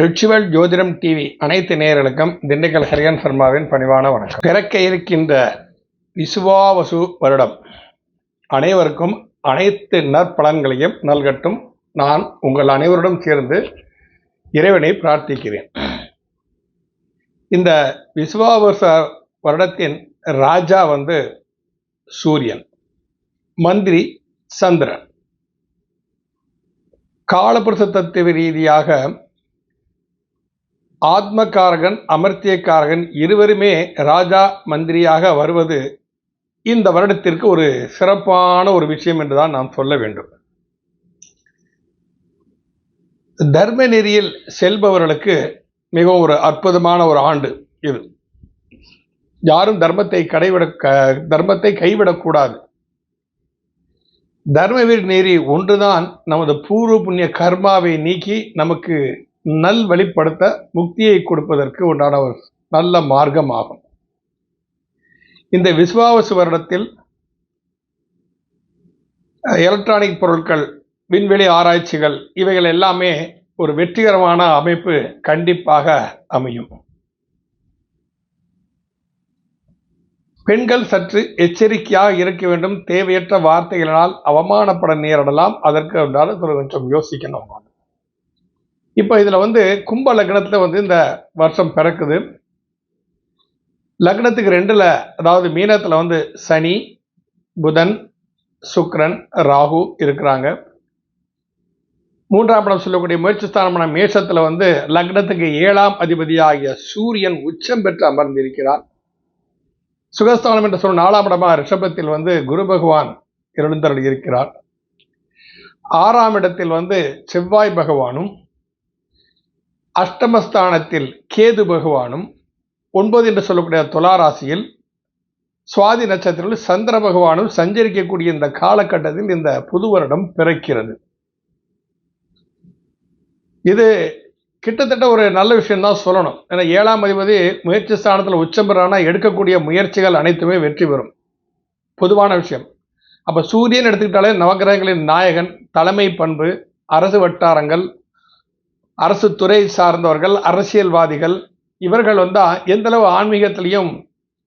Ritual ஜோதிடம் TV அனைத்து நேயர்களுக்கும் திண்டுக்கல் ஹரியன் சர்மாவின் பணிவான வணக்கம். பிறக்க இருக்கின்ற விசுவாவசு வருடம். அனைவருக்கும் அனைத்து நற்பலன்களையும் நல்கட்டும். நான் உங்கள் அனைவருடன் சேர்ந்து இறைவனை பிரார்த்திக்கிறேன். இந்த விசுவாவச வருடத்தின் ராஜா வந்து சூரியன். மந்திரி சந்திரன். காலபுருஷ தத்துவ ரீதியாக ஆத்மகாரகன் அமர்த்தியக்காரகன் இருவருமே ராஜா மந்திரியாக வருவது இந்த வருடத்திற்கு ஒரு சிறப்பான ஒரு விஷயம் என்றுதான் நாம் சொல்ல வேண்டும். தர்ம நெறியில் செல்பவர்களுக்கு மிகவும் ஒரு அற்புதமான ஒரு ஆண்டு இது. யாரும் தர்மத்தை கடைவிட தர்மத்தை கைவிடக்கூடாது தர்மவீர் நெறி ஒன்றுதான் நமது பூர்வ புண்ணிய கர்மாவை நீக்கி நமக்கு நல் வழிப்படுத்த முக்தியை கொடுப்பதற்கு உண்டான ஒரு நல்ல மார்க்கம் ஆகும் இந்த விஸ்வாவசு வருடத்தில் எலக்ட்ரானிக் பொருட்கள் விண்வெளி ஆராய்ச்சிகள் இவைகள் எல்லாமே ஒரு வெற்றிகரமான அமைப்பு கண்டிப்பாக அமையும். பெண்கள் சற்று எச்சரிக்கையாக இருக்க வேண்டும். தேவையற்ற வார்த்தைகளினால் அவமானப்பட நேரிடலாம். அதற்கு கொஞ்சம் யோசிக்கணும். இப்போ இதில் வந்து கும்ப லக்னத்தில் வந்து இந்த வருஷம் பிறக்குது. லக்னத்துக்கு ரெண்டில் அதாவது மீனத்தில் வந்து சனி புதன் சுக்ரன் ராகு இருக்கிறாங்க. மூன்றாம் படம் சொல்லக்கூடிய முயற்சி ஸ்தானமான மேஷத்தில் வந்து லக்னத்துக்கு ஏழாம் அதிபதியாகிய சூரியன் உச்சம் பெற்று அமர்ந்திருக்கிறார். சுகஸ்தானம் என்று சொல்லும் நாலாம் இடமா ரிஷபத்தில் வந்து குரு பகவான் எழுந்தருள் இருக்கிறார். ஆறாம் இடத்தில் வந்து செவ்வாய் பகவானும் அஷ்டமஸ்தானத்தில் கேது பகவானும் ஒன்பது என்று சொல்லக்கூடிய துளாராசியில் சுவாதி நட்சத்திரத்தில் சந்திர பகவானும் சஞ்சரிக்கக்கூடிய இந்த காலகட்டத்தில் இந்த புது வருடம் பிறக்கிறது. இது கிட்டத்தட்ட ஒரு நல்ல விஷயம் தான் சொல்லணும். ஏன்னா ஏழாம் அதிபதி முயற்சி ஸ்தானத்தில் உச்சம் பெறானா எடுக்கக்கூடிய முயற்சிகள் அனைத்துமே வெற்றி பெறும். பொதுவான விஷயம். அப்போ சூரியன் எடுத்துக்கிட்டாலே நவகிரகங்களின் நாயகன் தலைமை பண்பு அரசு வட்டாரங்கள் அரசு துறை சார்ந்தவர்கள் அரசியல்வாதிகள் இவர்கள் வந்தால் எந்தளவு ஆன்மீகத்திலையும்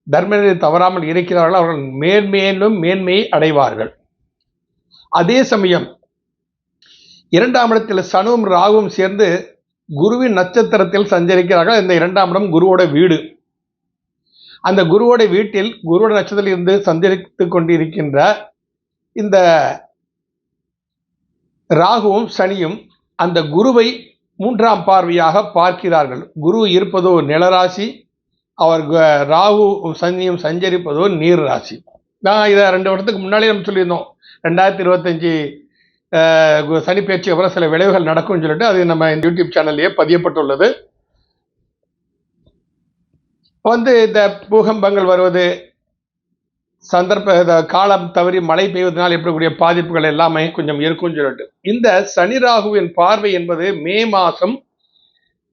தர்மநிலை தவறாமல் இருக்கிறார்கள் அவர்கள் மேன்மேலும் மேன்மையை அடைவார்கள். அதே சமயம் இரண்டாம் இடத்தில் சனுவும் ராகுவும் சேர்ந்து குருவின் நட்சத்திரத்தில் சஞ்சரிக்கிறார்கள். இந்த இரண்டாம் இடம் குருவோட வீடு. அந்த குருவோட வீட்டில் குருவோட நட்சத்திரத்தில் இருந்து சஞ்சரித்து கொண்டிருக்கின்ற இந்த ராகுவும் சனியும் அந்த குருவை மூன்றாம் பார்வையாக பார்க்கிறார்கள். குரு இருப்பதோ நிலராசி அவர் ராகு சனியும் சஞ்சரிப்பதோ நீர் ராசி நான் இதை ரெண்டு வருடத்துக்கு முன்னாலே நம்ம சொல்லியிருந்தோம். ரெண்டாயிரத்தி இருபத்தஞ்சி சனி பயிற்சி அப்புறம் சில விளைவுகள் நடக்கும்னு சொல்லிட்டு அது நம்ம இந்த யூடியூப் சேனல்லையே பதியப்பட்டுள்ளது. வந்து இந்த பூகம்பங்கள் வருவது சந்தர்ப்ப காலம் தவறி மழை பெய்வதனால் ஏற்படக்கூடிய பாதிப்புகள் எல்லாமே கொஞ்சம் இருக்கும்னு சொல்லிட்டு. இந்த சனி ராகுவின் பார்வை என்பது மே மாதம்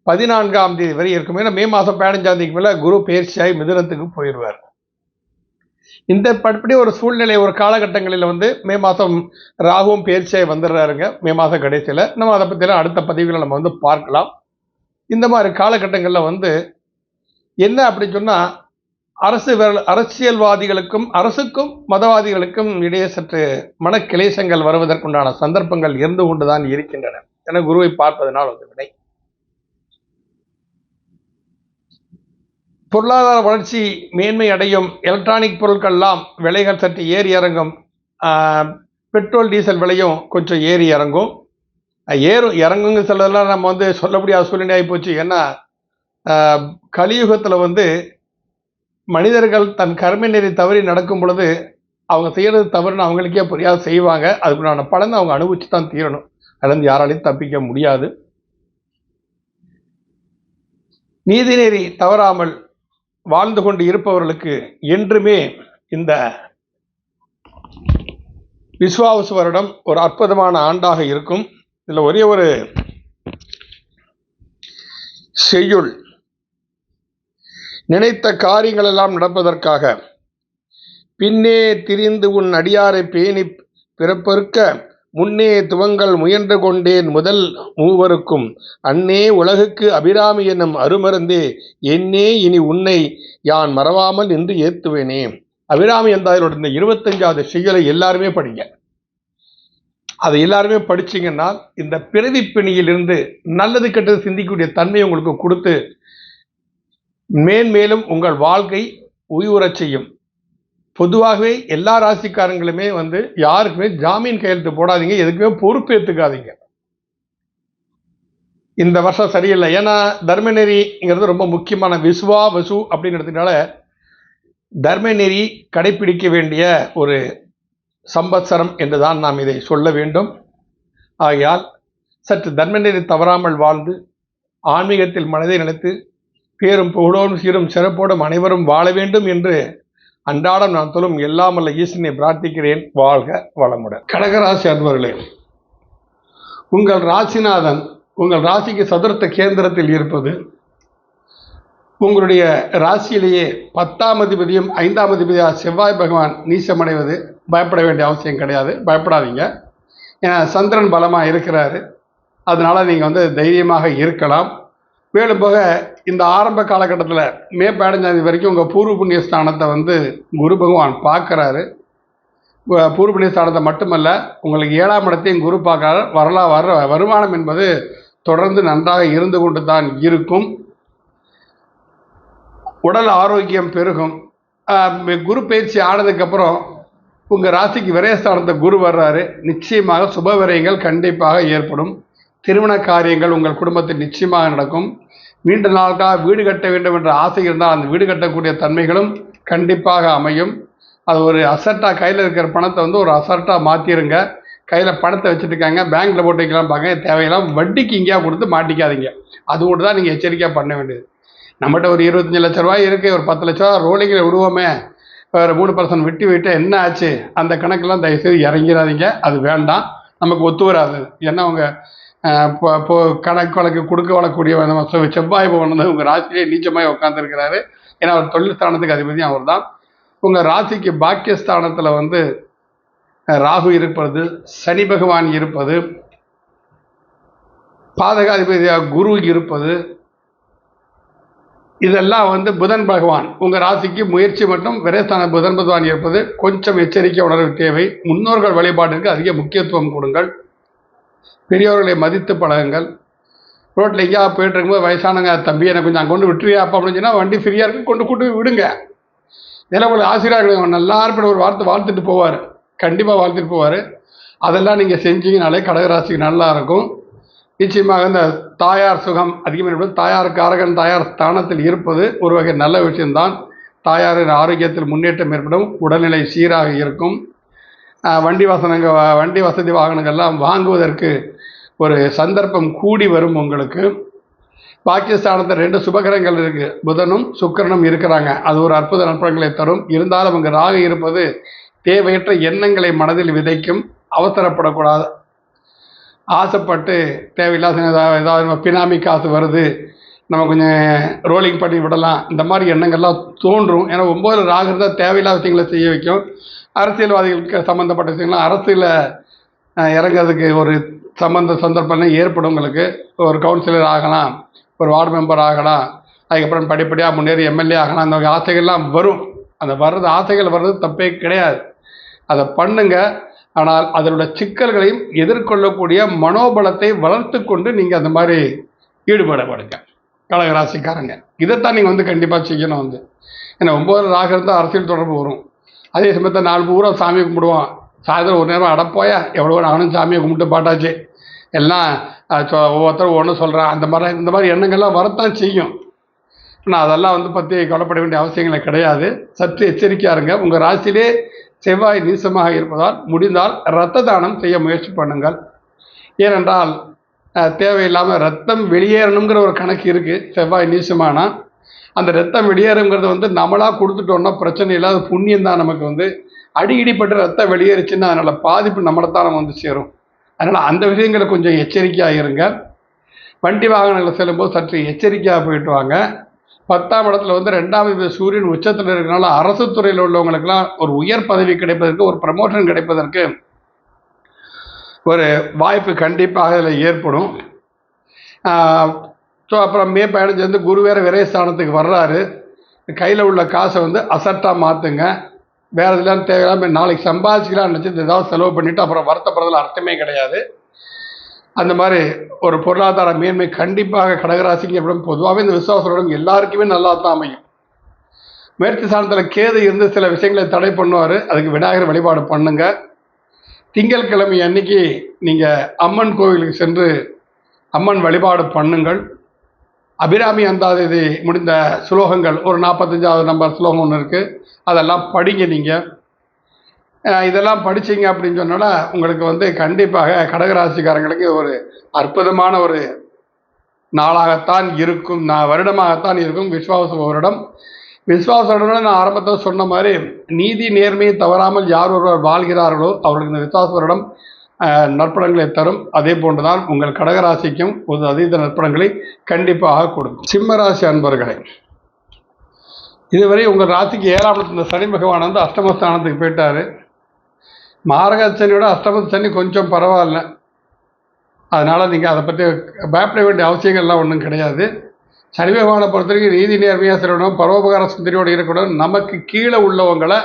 பதினான்காம் தேதி வரை இருக்கும். ஏன்னா மே மாதம் பதினஞ்சாம் தேதிக்கு மேலே குரு பயிற்சியாகி மிதுனத்துக்கு போயிடுவார். இந்த படி ஒரு சூழ்நிலை ஒரு காலகட்டங்களில் வந்து மே மாதம் ராகுவும் பேர்ச்சியாக வந்துடுறாருங்க. மே மாதம் கடைசியில். நம்ம அதை பற்றிலாம் அடுத்த பதிவுகளை நம்ம வந்து பார்க்கலாம். இந்த மாதிரி காலகட்டங்களில் வந்து என்ன அப்படின்னு சொன்னால் அரசு அரசியல்வாதிகளுக்கும் அரசுக்கும் மதவாதிகளுக்கும் இடையே சற்று மனக்கிளேசங்கள் வருவதற்குண்டான சந்தர்ப்பங்கள் இருந்து கொண்டுதான் இருக்கின்றன. என குருவை பார்ப்பதனால் வந்து விடை. பொருளாதார வளர்ச்சி மேன்மை அடையும் எலக்ட்ரானிக் பொருட்கள்லாம் விலைகள் சற்று ஏறி இறங்கும். பெட்ரோல் டீசல் விலையும் கொஞ்சம் ஏறி இறங்கும். ஏறும் இறங்குங்க சிலதெல்லாம் நம்ம வந்து சொல்ல முடியாத சூழ்நிலை ஆகி போச்சு. ஏன்னா கலியுகத்தில் வந்து மனிதர்கள் தன் கர்ம நெறி தவறி நடக்கும் பொழுது அவங்க செய்கிறது தவறுன்னு அவங்களுக்கே புரியாது செய்வாங்க. அதுக்குண்டான பலன் அவங்க அனுபவிச்சு தான் தீரணும் அதுலேருந்து யாராலையும் தப்பிக்க முடியாது. நீதிநெறி தவறாமல் வாழ்ந்து கொண்டு இருப்பவர்களுக்கு என்றுமே இந்த விஸ்வாவசு வருடம் ஒரு அற்புதமான ஆண்டாக இருக்கும். இதில் ஒரே ஒரு செய்யுள். நினைத்த காரியங்களெல்லாம் நடப்பதற்காக பின்னே திரிந்து உன் அடியாரை பேணி பிறப்பறுக்க முன்னே துவங்கள் முயன்று கொண்டேன் முதல் மூவருக்கும். அன்னே உலகுக்கு அபிராமி என்னும் அருமருந்தே என்னே இனி உன்னை யான் மறவாமல் என்று ஏத்துவேனே. அபிராமி என்றாரோட இந்த இருபத்தஞ்சாவது செய்யலை எல்லாருமே படிங்க. அதை எல்லாருமே படிச்சிங்கன்னா இந்த பிறவி பிணியிலிருந்து நல்லது கெட்டது சிந்திக்கக்கூடிய தன்மை உங்களுக்கு கொடுத்து மேன்மேலும் உங்கள் வாழ்க்கை உயிரச் செய்யும். பொதுவாகவே எல்லா ராசிக்காரங்களுமே வந்து யாருக்குமே ஜாமீன் கையெழுத்து போடாதீங்க எதுக்குமே பொறுப்பேற்றுக்காதீங்க இந்த வருஷம் சரியில்லை. ஏன்னா தர்மநெறிங்கிறது ரொம்ப முக்கியமான விசுவா வசு அப்படின்னு எடுத்துட்டால தர்மநெறி கடைபிடிக்க வேண்டிய ஒரு சம்பத்சரம் என்றுதான் நாம் இதை சொல்ல வேண்டும். ஆகையால் சற்று தர்மநெறி தவறாமல் வாழ்ந்து ஆன்மீகத்தில் மனதை நினைத்து பேரும் புகழோடும் சீரும் சிறப்போடும் அனைவரும் வாழ வேண்டும் என்று அன்றாடம் நான் சொல்லும் எல்லாமல்ல ஈசனை பிரார்த்திக்கிறேன். வாழ்க வளமுடன். கடகராசி அன்பர்களே உங்கள் ராசிநாதன் உங்கள் ராசிக்கு சதுரத்த கேந்திரத்தில் இருப்பது உங்களுடைய ராசியிலேயே பத்தாம் அதிபதியும் ஐந்தாம் அதிபதியாக செவ்வாய் பகவான் நீசமடைவது பயப்பட வேண்டிய அவசியம் கிடையாது. பயப்படாதீங்க. ஏன்னா சந்திரன் பலமாக இருக்கிறாரு. அதனால் நீங்கள் வந்து தைரியமாக இருக்கலாம். மேலும் போக இந்த ஆரம்ப காலகட்டத்தில் மே பதினஞ்சாந்தேதி வரைக்கும் உங்கள் பூர்வ புண்ணிய ஸ்தானத்தை வந்து குரு பகவான் பார்க்குறாரு. பூர்வ புண்ணிய ஸ்தானத்தை மட்டுமல்ல உங்களுக்கு ஏழாம் இடத்தையும் குரு பார்க்குறாரு. வரலா வர வருமானம் என்பது தொடர்ந்து நன்றாக இருந்து கொண்டு தான் இருக்கும். உடல் ஆரோக்கியம் பெருகும். குரு பயிற்சி ஆனதுக்கப்புறம் உங்கள் ராசிக்கு விரயஸ்தானத்தை குரு வர்றாரு. நிச்சயமாக சுப விரயங்கள் கண்டிப்பாக ஏற்படும். திருமண காரியங்கள் உங்கள் குடும்பத்தில் நிச்சயமாக நடக்கும். நீண்ட நாளுக்காக வீடு கட்ட வேண்டும் என்ற ஆசை இருந்தால் அந்த வீடு கட்டக்கூடிய தன்மைகளும் கண்டிப்பாக அமையும். அது ஒரு அசட்டாக கையில் இருக்கிற பணத்தை வந்து ஒரு அசட்டாக மாற்றிடுங்க கையில் பணத்தை வச்சுருக்காங்க. பேங்க்கில் போட்டு வைக்கலாம் தேவையெல்லாம். வட்டிக்கு இங்கேயா கொடுத்து மாட்டிக்காதீங்க. அது கூட தான் நீங்கள் எச்சரிக்கையாக பண்ண வேண்டியது. நம்மகிட்ட ஒரு இருபத்தஞ்சி லட்ச ரூபாய் இருக்குது ஒரு பத்து லட்ச ரூபா ரோலிங்கில் விடுவோமே. வேறு மூணு பர்சன்ட் விட்டு விட்டு என்ன ஆச்சு? அந்த கணக்கெல்லாம் தயவுசெய்து இறங்கிடாதீங்க. அது வேண்டாம். நமக்கு ஒத்து வராது. ஏன்னா அவங்க இப்போ கணக்கு வழக்கு கொடுக்க வரக்கூடிய செவ்வாய் பவன் வந்து உங்கள் ராசியிலே நீச்சமாய் உட்காந்துருக்கிறாரு ஏன்னா அவர் தொழில் ஸ்தானத்துக்கு அதிபதி அவர் தான் உங்கள் ராசிக்கு பாக்கியஸ்தானத்தில் வந்து ராகு இருப்பது சனி பகவான் இருப்பது பாதகாதிபதியாக குரு இருப்பது இதெல்லாம் வந்து புதன் பகவான். உங்கள் ராசிக்கு முயற்சி மற்றும் விரைஸ்தான புதன் பகவான் இருப்பது கொஞ்சம் எச்சரிக்கை உணர்வு தேவை. முன்னோர்கள் வழிபாட்டிற்கு அதிக முக்கியத்துவம் கொடுங்கள். பெரியவர்களை மதித்து பழகுங்கள். ரோட்டில் எங்கேயா போயிட்டு இருக்கும்போது வயசானங்க தம்பி எனக்கு கொஞ்சம் அங்கே கொண்டு விட்டுறியா அப்போ? அப்படின்னு சொன்னால் வண்டி ஃப்ரீயாக இருக்குது கொண்டு கூட்டு விடுங்க. இதில் உங்களுக்கு ஆசிரியர்கள் நல்லா இருப்பிட ஒரு வார்த்தை வாழ்த்துட்டு போவார். கண்டிப்பாக வாழ்த்துட்டு போவார். அதெல்லாம் நீங்கள் செஞ்சீங்கனாலே கடகராசிக்கு நல்லா இருக்கும். நிச்சயமாக இந்த தாயார் சுகம் அதிகமாக தாயார் காரகன் தாயார் ஸ்தானத்தில் இருப்பது ஒரு வகை நல்ல விஷயம்தான். தாயாரின் ஆரோக்கியத்தில் முன்னேற்றம் ஏற்படும். உடல்நிலை சீராக இருக்கும். வண்டி வசனங்கள் வண்டி வசதி வாகனங்கள்லாம் வாங்குவதற்கு ஒரு சந்தர்ப்பம் கூடி வரும் உங்களுக்கு. பாகிஸ்தானத்தில் ரெண்டு சுபகிரகங்கள் இருக்குது புதனும் சுக்கரனும் இருக்கிறாங்க. அது ஒரு அற்புத நற்பங்களை தரும். இருந்தாலும் அங்கே ராக இருப்பது தேவையற்ற எண்ணங்களை மனதில் விதைக்கும். அவசரப்படக்கூடாது. ஆசைப்பட்டு தேவையில்லாத ஏதாவது பினாமி காசு வருது நம்ம கொஞ்சம் ரோலிங் பண்ணி விடலாம். இந்த மாதிரி எண்ணங்கள்லாம் தோன்றும். ஏன்னா ஒம்பது ராகு இருந்தால் தேவையில்லாத விஷயங்களை செய்ய வைக்கும். அரசியல்வாதிகளுக்கு சம்மந்தப்பட்ட விஷயங்கள்லாம் அரசியலில் இறங்கிறதுக்கு ஒரு சம்பந்த சந்தர்ப்பம் ஏற்படும் உங்களுக்கு. ஒரு கவுன்சிலர் ஆகலாம் ஒரு வார்டு மெம்பர் ஆகலாம் அதுக்கப்புறம் படிப்படியாக முன்னேறி எம்எல்ஏ ஆகலாம். அந்த ஆசைகள்லாம் வரும். அந்த வர்றது ஆசைகள் வர்றது தப்பே கிடையாது. அதை பண்ணுங்க. ஆனால் அதனுடைய சிக்கல்களையும் எதிர்கொள்ளக்கூடிய மனோபலத்தை வளர்த்து கொண்டு நீங்கள் அந்த மாதிரி ஈடுபடப்படுங்க கடகராசிக்காரங்க இதைத்தான் நீங்கள் வந்து கண்டிப்பாக செய்யணும் வந்து. ஏன்னா ஒம்பது ராக இருந்தால் அரசியல் தொடர்பு வரும். அதே சமயத்தில் நாலு பூரா சாமியை கும்பிடுவோம். சாயந்தரம் ஒரு நேரம் அடப்போயா எவ்வளோ நானும் சாமியை கும்பிட்டு பாட்டாச்சு. எல்லாம் ஒவ்வொருத்தரும் ஒன்று சொல்கிறேன் அந்த மாதிரி இந்த மாதிரி எண்ணங்கள்லாம் வரத்தான் செய்யும். ஆனால் அதெல்லாம் வந்து பற்றி கவலைப்பட வேண்டிய அவசியங்களே கிடையாது. சற்று எச்சரிக்கையாக இருங்க. உங்கள் ராசியிலே செவ்வாய் நீசமாக இருப்பதால் முடிந்தால் இரத்த தானம் செய்ய முயற்சி பண்ணுங்கள். ஏனென்றால் தேவையில்லாமல் ரத்தம் வெளியேறணுங்கிற ஒரு கணக்கு இருக்குது செவ்வாய் நீசமானால் அந்த ரத்தம் வெளியேறுங்கிறது வந்து நம்மளாக கொடுத்துட்டோம்னா பிரச்சனை இல்லாத புண்ணியம் தான் நமக்கு வந்து. அடிக்கடிப்பட்டு ரத்தம் வெளியேறுச்சுன்னா அதனால் பாதிப்பு நம்மளை தான் நம்ம வந்து சேரும். அதனால் அந்த விஷயங்களை கொஞ்சம் எச்சரிக்கையாக இருங்க. வண்டி வாகனங்களை செல்லும்போது சற்று எச்சரிக்கையாக போயிட்டு வாங்க. பத்தாம் இடத்துல வந்து ரெண்டாவது சூரியன் உச்சத்தில் இருக்கிறனால அரசு துறையில் உள்ளவங்களுக்கெல்லாம் ஒரு உயர் பதவி கிடைப்பதற்கு ஒரு ப்ரமோஷன் கிடைப்பதற்கு ஒரு வாய்ப்பு கண்டிப்பாக அதில் ஏற்படும். ஸோ அப்புறம் மே பதினஞ்சு குரு வேறு விரயஸ்தானத்துக்கு வர்றாரு. கையில் உள்ள காசை வந்து அசட்டாக மாற்றுங்க வேறு இதெல்லாம் தேவையில்லாமல் நாளைக்கு சம்பாதிச்சிக்கலாம்னு நினச்சி ஏதாவது செலவு பண்ணிவிட்டு அப்புறம் வருத்தப்படுறதுல அர்த்தமே கிடையாது. அந்த மாதிரி ஒரு பொருளாதார மேன்மை கண்டிப்பாக கடகராசிக்கு எப்படியும் பொதுவாகவே இந்த விசுவாசம் எல்லாருக்குமே நல்லா தான் அமையும். மேற்கு சாணத்தில் கேது இருந்து சில விஷயங்களை தடை பண்ணுவார். அதுக்கு விநாயகர் வழிபாடு பண்ணுங்க. திங்கட்கிழமை அன்னைக்கு நீங்கள் அம்மன் கோவிலுக்கு சென்று அம்மன் வழிபாடு பண்ணுங்கள். அபிராமி அந்தாதி முடிந்த ஸ்லோகங்கள் ஒரு நாற்பத்தஞ்சாவது நம்பர் ஸ்லோகம் ஒன்று இருக்குது அதெல்லாம் படிங்க நீங்கள் இதெல்லாம் படிச்சீங்க அப்படின்னு சொன்னோன்னா உங்களுக்கு வந்து கண்டிப்பாக கடகராசிக்காரங்களுக்கு ஒரு அற்புதமான ஒரு நாளாகத்தான் இருக்கும். நான் வருடமாகத்தான் இருக்கும். விஸ்வாச வருடம். விஸ்வாச வருடம் நான் ஆரம்பத்தில் சொன்ன மாதிரி நீதி நேர்மையை தவறாமல் யார் ஒருவர் வாழ்கிறார்களோ அவர்களுக்கு இந்த விஸ்வாச வருடம் நற்படங்களை தரும். அதே போன்றுதான் உங்கள் கடகராசிக்கும் ஒரு அதீத நற்படங்களை கண்டிப்பாக கொடுக்கும். சிம்மராசி அன்பர்களை இதுவரை உங்கள் ராசிக்கு ஏழாம் இடத்துல இந்த சனி பகவான் வந்து அஷ்டமஸ்தானத்துக்கு போயிட்டார். மாரக சனியோட அஷ்டம சனி கொஞ்சம் பரவாயில்ல. அதனால் நீங்கள் அதை பற்றி பயப்பட வேண்டிய அவசியங்கள்லாம் ஒன்றும் கிடையாது. சனி பகவானை பொறுத்த வரைக்கும் நீதி நேர்மையாக செல்லணும் பரோபகார சிந்தனையோடு இருக்கணும். நமக்கு கீழே உள்ளவங்களை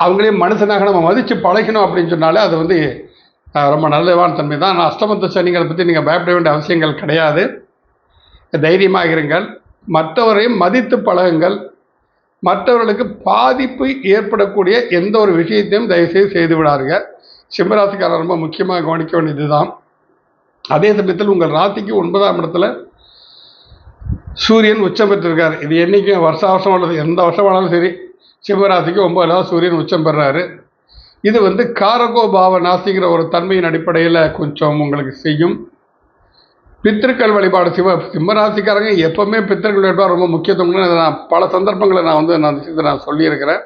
அவங்களையும் மனுஷனாக நம்ம மதித்து பழகினோம் அப்படின்னு சொன்னாலே அது வந்து ரொம்ப நல்லவான தன்மை தான். ஆனால் அஷ்டமத்து சனிகளை பற்றி நீங்கள் பயப்பட வேண்டிய அவசியங்கள் கிடையாது. தைரியமாக இருங்கள். மற்றவரையும் மதித்து பழகுங்கள். மற்றவர்களுக்கு பாதிப்பு ஏற்படக்கூடிய எந்த ஒரு விஷயத்தையும் தயவுசெய்து செய்து விடாருங்க சிம்மராசிக்காரர் ரொம்ப முக்கியமாக கவனிக்க வேண்டியது தான் அதே சமயத்தில் உங்கள் ராசிக்கு ஒன்பதாம் இடத்துல சூரியன் உச்சம் பெற்றிருக்கார். இது என்றைக்கும் வருஷ வருஷம் உள்ளது எந்த வருஷம் ஆனாலும் சரி சிம்மராசிக்கு ஒன்பதாவது சூரியன் உச்சம் பெறாரு. இது வந்து காரகோ பாவ நாசிங்கிற ஒரு தன்மையின் அடிப்படையில் கொஞ்சம் உங்களுக்கு செய்யும். பித்திருக்கள் வழிபாடு சிவ சிம்மராசிக்காரங்க எப்பவுமே பித்திருக்கள் வழிபாடு ரொம்ப முக்கியத்துவம்னு நான் பல சந்தர்ப்பங்களை நான் வந்து நான் இதை நான் சொல்லியிருக்கிறேன்.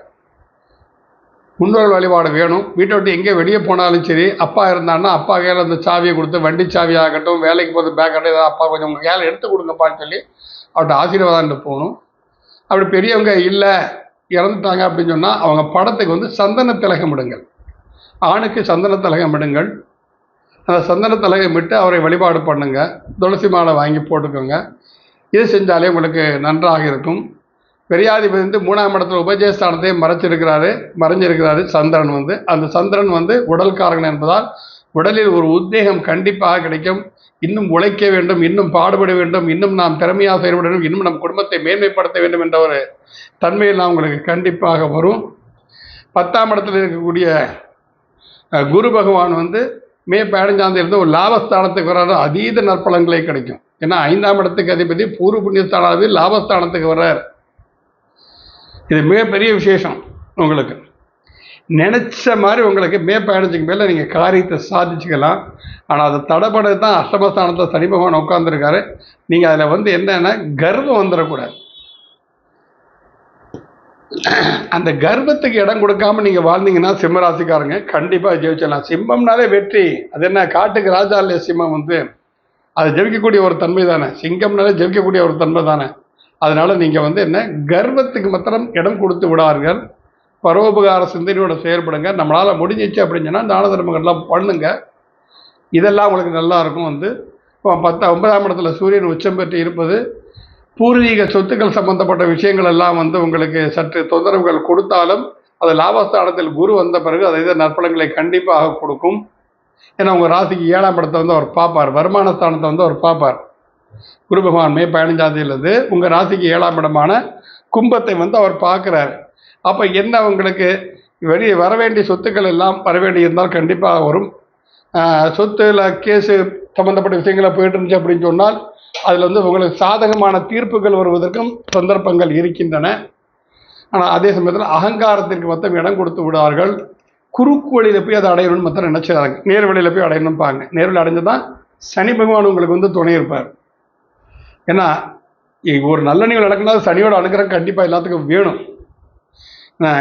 முன்னோர்கள் வழிபாடு வேணும். வீட்டை விட்டு எங்கே வெளியே போனாலும் சரி அப்பா இருந்தான்னா அப்பா கையில் அந்த சாவியை கொடுத்து வண்டி சாவி ஆகட்டும் வேலைக்கு போகிறது பேக் ஆகட்டும் ஏதாவது அப்பா கொஞ்சம் உங்கள் கையில் எடுத்து கொடுங்கப்பான்னு சொல்லி அவர்கிட்ட ஆசீர்வாதம் போகணும். அப்படி பெரியவங்க இல்லை இறந்துட்டாங்க அப்படின்னு சொன்னால் அவங்க படத்துக்கு வந்து சந்தன திலகம் இடுங்கள் ஆணுக்கு சந்தன திலகம் இடுங்கள் அந்த சந்தன திலகம் விட்டு அவரை வழிபாடு பண்ணுங்க. துளசி மாலை வாங்கி போட்டுக்கோங்க. இது செஞ்சாலே உங்களுக்கு நன்றாக இருக்கும். பெரியாதிபதி வந்து மூணாம் இடத்துல உபஜயஸ்தானத்தையும் மறைச்சிருக்கிறாரு மறைஞ்சிருக்கிறாரு சந்திரன் வந்து. அந்த சந்திரன் வந்து உடல்காரகன் என்பதால் உடலில் ஒரு உத்வேகம் கண்டிப்பாக கிடைக்கும். இன்னும் உழைக்க வேண்டும் இன்னும் பாடுபட வேண்டும் இன்னும் நாம் திறமையாக செயல்பட வேண்டும் இன்னும் நம் குடும்பத்தை மேன்மைப்படுத்த வேண்டும் என்ற ஒரு தன்மையெல்லாம் உங்களுக்கு கண்டிப்பாக வரும். பத்தாம் இடத்துல இருக்கக்கூடிய குரு பகவான் வந்து மே பதினஞ்சாம் இருந்து ஒரு லாபஸ்தானத்துக்கு வர்றாரு. அதீத நற்பலன்களே கிடைக்கும். ஏன்னா ஐந்தாம் இடத்துக்கு அதிபதி பூர்வ புண்ணியஸ்தானாதிபதி லாபஸ்தானத்துக்கு வர்றார். இது மிகப்பெரிய விசேஷம் உங்களுக்கு. நினச்ச மாதிரி உங்களுக்கு மே பதினஞ்சுக்கு மேலே நீங்கள் காரியத்தை சாதிச்சுக்கலாம். ஆனால் அது தடைப்பட தான் அஷ்டமஸ்தானத்தில் சனி பகவான் உட்காந்துருக்காரு நீங்கள் அதில் வந்து என்னென்னா கர்வம் வந்துடக்கூடாது அந்த கர்வத்துக்கு இடம் கொடுக்காம நீங்கள் வாழ்ந்தீங்கன்னா சிம்மராசிக்காரங்க கண்டிப்பாக ஜெயிச்சிடலாம். சிம்மம்னாலே வெற்றி. அது என்ன? காட்டுக்கு ராஜா இல்லையா சிம்மம் வந்து? அது ஜெயிக்கக்கூடிய ஒரு தன்மை தானே. சிங்கம்னாலே ஜெயிக்கக்கூடிய ஒரு தன்மை தானே. அதனால் நீங்கள் வந்து என்ன? கர்வத்துக்கு மாத்திரம் இடம் கொடுத்து விடார்கள் பரோபகார சிந்தனையோட செயல்படுங்க. நம்மளால் முடிஞ்சிச்சு அப்படின்னு சொன்னால் தான தர்மங்கள்லாம் பண்ணுங்க. இதெல்லாம் உங்களுக்கு நல்லா இருக்கும் வந்து. இப்போ பத்து ஒன்பதாம் இடத்துல சூரியன் உச்சம் பெற்று இருப்பது. பூர்வீக சொத்துக்கள் சம்பந்தப்பட்ட விஷயங்கள் எல்லாம் வந்து உங்களுக்கு சற்று தொந்தரவுகள் கொடுத்தாலும் அது லாபஸ்தானத்தில் குரு வந்த பிறகு அதை இதை நற்பலங்களை கண்டிப்பாக கொடுக்கும். ஏன்னா உங்கள் ராசிக்கு ஏழாம் இடத்தை வந்து அவர் பார்ப்பார். வருமான ஸ்தானத்தை வந்து அவர் பார்ப்பார். குரு பகவான் மே பதினஞ்சாம் தேதியிலிருந்து உங்கள் ராசிக்கு ஏழாம் இடமான கும்பத்தை வந்து அவர் பார்க்குறாரு. அப்போ என்ன உங்களுக்கு? வெளியே வர வேண்டிய சொத்துக்கள் எல்லாம் வர வேண்டியிருந்தால் கண்டிப்பாக வரும். சொத்துல கேஸு சம்மந்தப்பட்ட விஷயங்களை போயிட்டு இருந்துச்சு அப்படின்னு சொன்னால் அதில் வந்து உங்களுக்கு சாதகமான தீர்ப்புகள் வருவதற்கும் சந்தர்ப்பங்கள் இருக்கின்றன. ஆனால் அதே சமயத்தில் அகங்காரத்திற்கு மொத்தம் இடம் கொடுத்து விடுவார்கள் குறுக்கு வழியில் போய் அதை அடையணும்னு மொத்தம் நினச்சிடாங்க நேர் வழியில் போய் அடையணும் பாங்க நேர் வழி அடைஞ்சு தான் சனி பகவான் உங்களுக்கு வந்து துணை இருப்பார். ஏன்னா ஒரு நல்ல நிகழ்வு நடக்கணும் சனியோட அனுகிரகம் கண்டிப்பாக எல்லாத்துக்கும் வேணும்.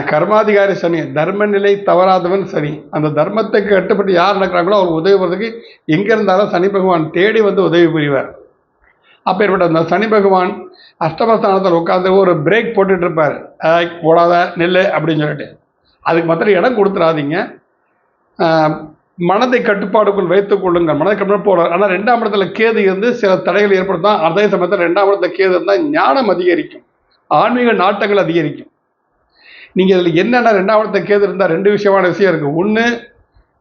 கர்மாதிகாரி சனி தர்ம நிலை தவறாதவன் சனி. அந்த தர்மத்துக்கு கட்டுப்பட்டு யார் நடக்கிறாங்களோ அவர் உதவி பண்ணுறதுக்கு எங்கே இருந்தாலும் சனி பகவான் தேடி வந்து உதவி புரிவார். அப்பேற்பட்ட அந்த சனி பகவான் அஷ்டமஸ்தானத்தில் உட்காந்து ஒரு பிரேக் போட்டுட்டு இருப்பார் போடாத நெல் அப்படின்னு சொல்லிட்டு. அதுக்கு மாத்திரம் இடம் கொடுத்துடாதீங்க மனதை கட்டுப்பாடுக்குள் வைத்துக் கொள்ளுங்கள். மனதை கட்டுப்பாடு போல ஆனால் ரெண்டாம் இடத்துல கேது இருந்து சில தடைகள் ஏற்படுத்தும் அதே சமயத்தில் ரெண்டாம் இடத்துல கேது இருந்தால் ஞானம் அதிகரிக்கும். ஆன்மீக நாட்டங்கள் அதிகரிக்கும். நீங்கள் இதில் என்னென்ன ரெண்டாவடத்தை கேது இருந்தால் ரெண்டு விஷயமான விஷயம் இருக்குது ஒன்று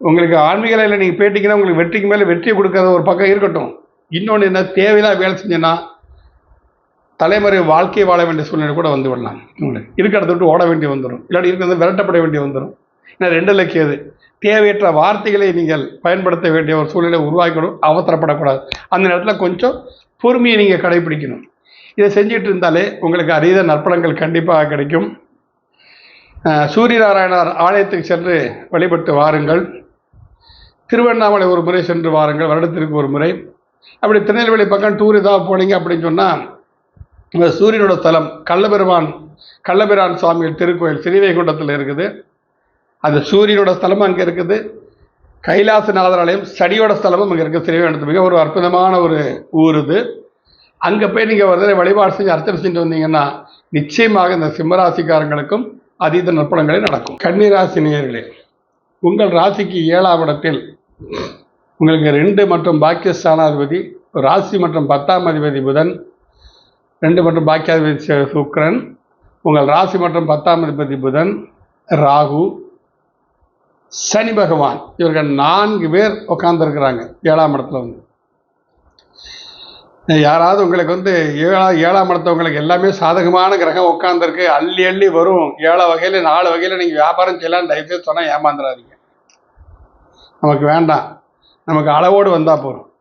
உங்களுக்கு ஆன்மீக நிலையில் நீங்கள் போயிட்டீங்கன்னா உங்களுக்கு வெற்றிக்கு மேலே வெற்றியை கொடுக்கறது ஒரு பக்கம் இருக்கட்டும். இன்னொன்று என்ன தேவையில்லாத வேலை செஞ்சேன்னா தலைமுறை வாழ்க்கை வாழ வேண்டிய சூழ்நிலை கூட வந்து விடலாம். உங்களுக்கு இருக்கிறத இடத்த விட்டு ஓட வேண்டி வந்துடும் இல்லாட்டி இருக்கிறது விரட்டப்பட வேண்டி வந்துடும் ஏன்னா ரெண்டில் கேது. தேவையற்ற வார்த்தைகளை நீங்கள் பயன்படுத்த வேண்டிய ஒரு சூழ்நிலை உருவாக்கணும். அவசரப்படக்கூடாது. அந்த நேரத்தில் கொஞ்சம் பொறுமையை நீங்கள் கடைபிடிக்கணும். இதை செஞ்சுட்டு இருந்தாலே உங்களுக்கு அரிய நற்பலங்கள் கண்டிப்பாக கிடைக்கும். சூரிய நாராயணர் ஆலயத்துக்கு சென்று வழிபட்டு வாருங்கள். திருவண்ணாமலை ஒரு முறை சென்று வாருங்கள் வருடத்திற்கு ஒரு முறை. அப்படி திருநெல்வேலி பக்கம் டூர் ஏதாவது போனீங்க அப்படின்னு சொன்னால் இந்த சூரியனோட ஸ்தலம் கள்ளபெருமான் கள்ளபிரான் சுவாமிகள் திருக்கோயில் ஸ்ரீவைகுண்டத்தில் இருக்குது. அந்த சூரியனோட ஸ்தலமும் அங்கே இருக்குது. கைலாசநாதர் ஆலயம் சடியோட ஸ்தலமும் அங்கே இருக்குது. ஸ்ரீவைகுண்டத்தில் மிக ஒரு அற்புதமான ஒரு ஊர் இது. அங்கே போய் நீங்கள் ஒரு வழிபாடு செஞ்சு அர்ச்சனை செஞ்சு வந்தீங்கன்னா நிச்சயமாக இந்த சிம்மராசிக்காரங்களுக்கும் அதீத நற்பலங்களே நடக்கும். கன்னிராசி நேயர்களே உங்கள் ராசிக்கு ஏழாம் இடத்தில் உங்களுக்கு ரெண்டு மற்றும் பாக்கியஸ்தானாதிபதி ராசி மற்றும் பத்தாம் அதிபதி புதன் ரெண்டு மற்றும் பாக்கியாதிபதி சுக்கரன் உங்கள் ராசி மற்றும் பத்தாம் அதிபதி புதன் ராகு சனி பகவான். இவர்கள் நான்கு பேர் உட்காந்துருக்கிறாங்க ஏழாம் இடத்துல வந்து. யாராவது உங்களுக்கு வந்து ஏழா ஏழாம் இடத்தவங்களுக்கு எல்லாமே சாதகமான கிரகம் உட்காந்துருக்கு அள்ளி அள்ளி வரும். ஏழை வகையில் நாலு வகையில் நீங்கள் வியாபாரம் செய்யலாம் தயவுசெய்து சொன்னால் ஏமாந்துடாதீங்க. நமக்கு வேண்டாம். நமக்கு அளவோடு வந்தால் போதும்.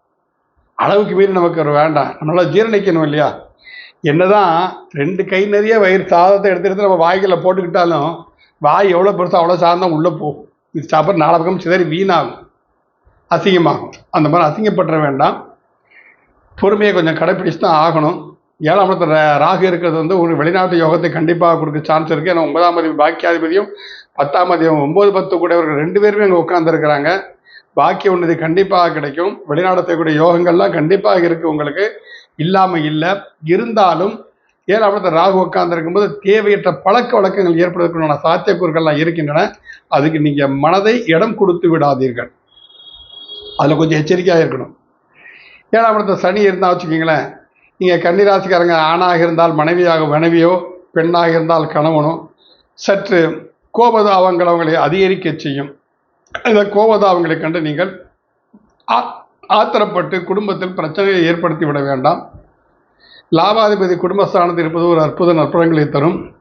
அளவுக்கு மீறி நமக்கு ஒரு வேண்டாம். நம்மளால் ஜீரணிக்கணும் இல்லையா? என்னதான் ரெண்டு கை நிறைய வயிறு சாதத்தை எடுத்து எடுத்து நம்ம வாய்க்குள்ள போட்டுக்கிட்டாலும் வாய் எவ்வளோ பெருசாக அவ்வளோ சாதம் உள்ளே போகும். இது சாப்பிட்ற நாலு பக்கம் சிதறி வீணாகும். அசிங்கமாகும். அந்த மாதிரி அசிங்கப்பட்டுற வேண்டாம். பொறுமையை கொஞ்சம் கடைப்பிடிச்சு தான் ஆகணும். ஏழாம் இடத்துல ராகு இருக்கிறது வந்து ஒரு வெளிநாட்டு யோகத்தை கண்டிப்பாக கொடுக்க சான்ஸ் இருக்குது ஏன்னா ஒன்பதாம் அதிபதி பாக்கியாதிபதியும் பத்தாம் மதியம் ஒம்பது பத்து கூடியவர்கள் ரெண்டு பேருமே அங்கே உட்காந்துருக்கிறாங்க பாக்கிய உன்னதி கண்டிப்பாக கிடைக்கும். வெளிநாடு யோகங்கள்லாம் கண்டிப்பாக இருக்குது உங்களுக்கு. இல்லாமல் இல்லை. இருந்தாலும் ஏழாம் இடத்துல ராகு உட்காந்துருக்கும் போது தேவையற்ற பழக்க வழக்கங்கள் ஏற்படுவதற்கான சாத்தியக்கூறுகள்லாம் இருக்கின்றன. அதுக்கு நீங்கள் மனதை இடம் கொடுத்து விடாதீர்கள். அதில் கொஞ்சம் எச்சரிக்கையாக இருக்கணும். ஏழாம் இடத்துல சனி இருந்தால் வச்சுக்கிங்களேன். நீங்கள் கன்னிராசிக்காரங்க ஆணாக இருந்தால் மனைவியாக மனைவியோ பெண்ணாக இருந்தால் கணவனோ சற்று கோபதாபங்கள் அவங்களை அதிகரிக்க செய்யும். இந்த கோபதாபங்களை கண்டு நீங்கள் ஆ- ஆத்திரப்பட்டு குடும்பத்தில் பிரச்சனையை ஏற்படுத்தி விட வேண்டாம். லாபாதிபதி குடும்பஸ்தானத்தில் இருப்பது ஒரு அற்புத நற்புறங்களை தரும்.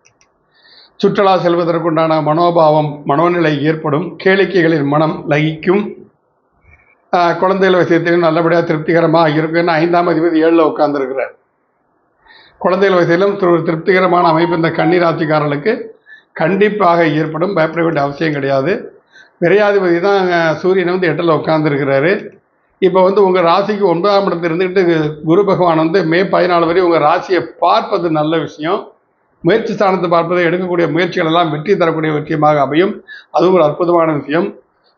சுற்றுலா செல்வதற்குண்டான மனோபாவம் மனோநிலை ஏற்படும். கேளிக்கைகளில் மனம் லகிக்கும் குழந்தைகள் விஷயத்திலும் நல்லபடியாக திருப்திகரமாக இருக்குன்னு ஐந்தாம் அதிபதி ஏழில் உட்காந்துருக்கிறார் குழந்தைகள் விஷயத்திலும் திருப்திகரமான அமைப்பு இந்த கன்னிராசிக்காரர்களுக்கு கண்டிப்பாக ஏற்படும். பயப்பட வேண்டிய அவசியம் கிடையாது. விரையாதிபதி தான் சூரியனை சூரியன் வந்து எட்டில் உட்காந்துருக்கிறாரு இப்போ வந்து உங்கள் ராசிக்கு ஒன்பதாம் இடத்துல இருந்துக்கிட்டு குரு பகவான் வந்து மே பதினாலு வரை உங்கள் ராசியை பார்ப்பது நல்ல விஷயம். முயற்சி ஸ்தானத்தை பார்ப்பதை எடுக்கக்கூடிய முயற்சிகள் எல்லாம் வெற்றி தரக்கூடிய விஷயமாக அமையும். அதுவும் ஒரு அற்புதமான விஷயம்.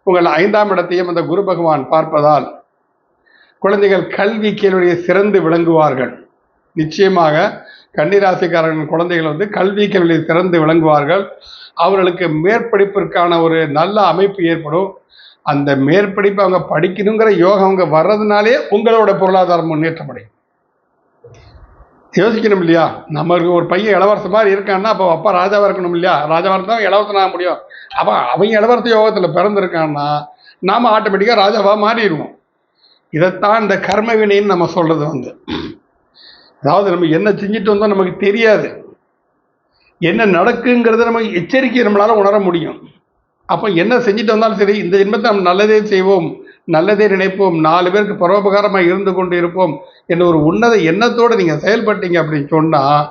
உங்கள் ஐந்தாம் இடத்தையும் அந்த குரு பகவான் பார்ப்பதால் குழந்தைகள் கல்வி கேள்வியை சிறந்து விளங்குவார்கள். நிச்சயமாக கன்னிராசிக்காரர்கள் குழந்தைகள் வந்து கல்வி கேள்வியை சிறந்து விளங்குவார்கள். அவர்களுக்கு மேற்படிப்பிற்கான ஒரு நல்ல அமைப்பு ஏற்படும். அந்த மேற்படிப்பு அவங்க படிக்கணுங்கிற யோகம் அவங்க வர்றதுனாலே உங்களோட பொருளாதாரம் முன்னேற்றப்படையும் யோசிக்கணும் இல்லையா நமக்கு ஒரு பையன் இளவரச மாதிரி இருக்கான்னா அப்போ அப்பா ராஜாவாக இருக்கணும் இல்லையா? ராஜாவாக இருந்தால் இளவரசன் ஆக முடியும். அப்போ அவங்க இளவரச யோகத்தில் பிறந்திருக்கான்னா நாம் ஆட்டோமேட்டிக்காக ராஜாவாக மாறிடுவோம். இதைத்தான் இந்த கர்ம வினைன்னு நம்ம சொல்கிறது வந்து. அதாவது நம்ம என்ன செஞ்சுட்டு வந்தோம் நமக்கு தெரியாது. என்ன நடக்குங்கிறத நம்ம எச்சரிக்கை நம்மளால் உணர முடியும். அப்போ என்ன செஞ்சுட்டு வந்தாலும் சரி இந்த ஜென்மத்தை நம்ம நல்லதே செய்வோம். நல்லதே நினைப்போம். நாலு பேருக்கு பரோபகாரமாக இருந்து கொண்டு இருப்போம் என்ற ஒரு உன்னத எண்ணத்தோடு நீங்கள் செயல்பட்டீங்க அப்படின்னு சொன்னால்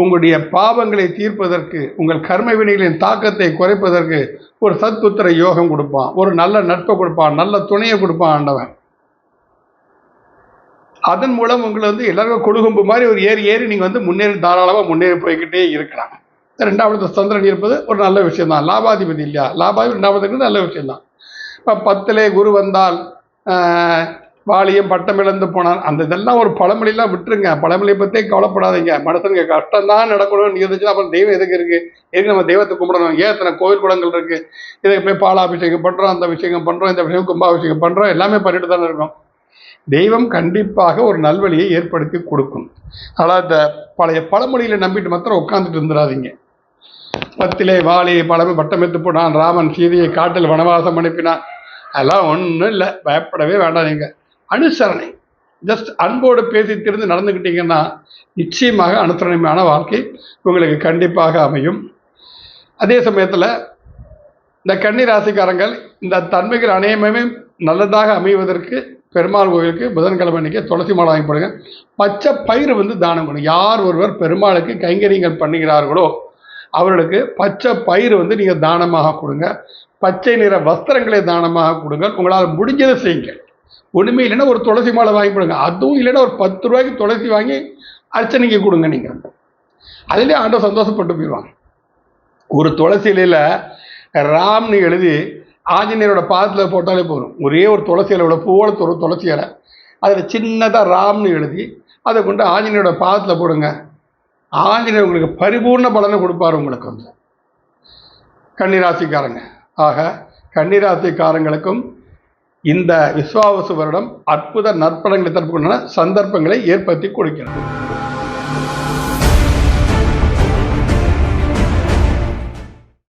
உங்களுடைய பாவங்களை தீர்ப்பதற்கு உங்கள் கர்ம வினைகளின் தாக்கத்தை குறைப்பதற்கு ஒரு சத்புத்திர யோகம் கொடுப்பான். ஒரு நல்ல நட்பை கொடுப்பான். நல்ல துணையை கொடுப்பான் ஆண்டவன். அதன் மூலம் உங்களை வந்து எல்லாருக்கும் கொடுகும்பு மாதிரி ஒரு ஏறி ஏறி நீங்கள் வந்து முன்னேறி தாராளமாக முன்னேறி போய்கிட்டே இருக்கலாம். ரெண்டாவது சந்திரன் இருப்பது ஒரு நல்ல விஷயம் தான் லாபாதிபதி இல்லையா? லாபாதிபதி ரெண்டாவது நல்ல விஷயம் தான் இப்போ பத்திலே குரு வந்தால் வாலியும் பட்டம் இழந்து போனான் அந்த இதெல்லாம் ஒரு பழமொழியெல்லாம் விட்டுருங்க. பழமொழியை பற்றியே கவலைப்படாதீங்க. மனுஷனுக்கு கஷ்டம்தான் நடக்கணும்னு இருந்துச்சுன்னா அப்புறம் தெய்வம் எதுக்கு இருக்குது எதுக்கு நம்ம தெய்வத்தை கும்பிடணும்? ஏன் இத்தனை கோவில் குளங்கள் இருக்குது இதை போய் பாலாபிஷேகம் பண்ணுறோம் அந்த விஷயம் பண்ணுறோம் இந்த விஷயம் கும்பாபிஷேகம் பண்ணுறோம் எல்லாமே பண்ணிட்டு தானே இருக்கோம். தெய்வம் கண்டிப்பாக ஒரு நல்வழியை ஏற்படுத்தி கொடுக்கும். ஆனால் இந்த பழைய பழமொழியில் நம்பிட்டு மாத்திரம் உட்காந்துட்டு இருந்துடாதீங்க. பத்திலே வாலி பழமை எடுத்து போனான் ராமன் சீதையை காட்டில் வனவாசம் அனுப்பினான். அதெல்லாம் ஒன்றும் இல்லை. பயப்படவே வேண்டாம் நீங்கள் அனுசரணை. ஜஸ்ட் அன்போடு பேசி திருந்து நடந்துக்கிட்டீங்கன்னா நிச்சயமாக அனுசரணையான வாழ்க்கை உங்களுக்கு கண்டிப்பாக அமையும். அதே சமயத்தில் இந்த கன்னி ராசிக்காரங்கள் இந்த தன்மைகள் அனையமே நல்லதாக அமைவதற்கு பெருமாள் கோவிலுக்கு புதன்கிழமை அன்னைக்கு துளசி மாலை வாங்கி போடுங்க. பச்சை பயிர் வந்து தானம் கொடுங்க யார் ஒருவர் பெருமாளுக்கு கைங்கரியங்கள் பண்ணுகிறார்களோ அவர்களுக்கு பச்சை பயிர் வந்து நீங்கள் தானமாக கொடுங்க. பச்சை நிற வஸ்திரங்களை தானமாக கொடுங்க உங்களால் முடிஞ்சதை செய்யுங்க. ஒன்றுமே இல்லைன்னா ஒரு துளசி மாலை வாங்கி கொடுங்க. அதுவும் இல்லைன்னா ஒரு பத்து ரூபாய்க்கு துளசி வாங்கி அர்ச்சனைக்கு கொடுங்க நீங்கள் அதுலேயே ஆண்டவர் சந்தோஷப்பட்டு போயிடுவாங்க. ஒரு துளசி இலையில் ராம்னு எழுதி ஆஞ்சநேயரோட பாதத்தில் போட்டாலே போதும். ஒரே ஒரு துளசி இலையோட பூவோட துற துளசி இலை. அதில் சின்னதாக ராம்னு எழுதி அதை கொண்டு ஆஞ்சநேயரோட பாதத்தில் போடுங்க. ஆஞ்சநேயர் உங்களுக்கு பரிபூர்ண பலனை கொடுப்பார் உங்களுக்கு வந்து. கன்னிராசிக்காரங்க. ஆக கன்னிராசிக்காரங்களுக்கும் இந்த விஸ்வாவசு வருடம் அற்புத நற்பலங்களை தரப்புக்கான சந்தர்ப்பங்களை ஏற்படுத்தி கொடுக்கிறது.